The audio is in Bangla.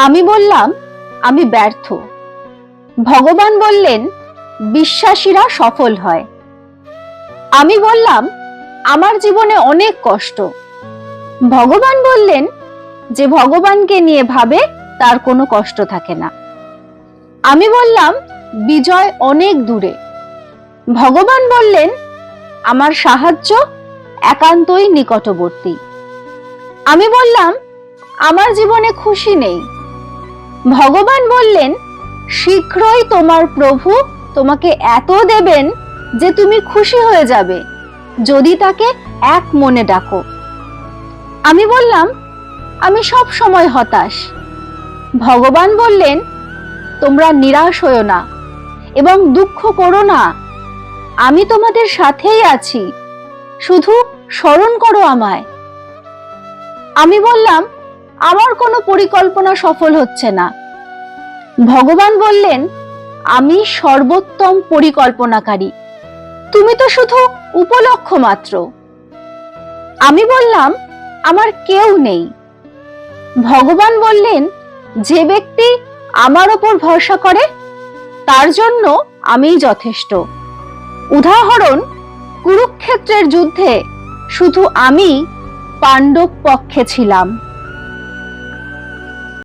আমি বললাম, আমি ব্যর্থ। ভগবান বললেন, বিশ্বাসীরা সফল হয়। আমি বললাম, আমার জীবনে অনেক কষ্ট। ভগবান বললেন, যে ভগবানকে নিয়ে ভাবে, তার কোনো কষ্ট থাকে না। আমি বললাম, বিজয় অনেক দূরে। ভগবান বললেন, আমার সাহায্য একান্তই নিকটবর্তী। আমি বললাম, আমার জীবনে খুশি নেই। ভগবান বললেন, শীঘ্রই তোমার প্রভু তোমাকে এত দেবেন যে তুমি খুশি হয়ে যাবে, যদি তাকে এক মনে ডাকো। আমি বললাম, আমি সব সময় হতাশ। ভগবান বললেন, তোমরা নিরাশ হও না এবং দুঃখ করো না। আমি তোমাদের সাথেই আছি। শুধু স্মরণ করো আমায়। আমি বললাম আমার কোনো পরিকল্পনা সফল হচ্ছে না। ভগবান বললেন, আমি সর্বোত্তম পরিকল্পনাকারী। তুমি তো শুধু উপলক্ষ মাত্র। আমি বললাম, আমার কেউ নেই। ভগবান বললেন, যে ব্যক্তি আমার ওপর ভরসা করে, তার জন্য আমিই যথেষ্ট। উদাহরণ, কুরুক্ষেত্রের যুদ্ধে শুধু আমি পাণ্ডব পক্ষে ছিলাম।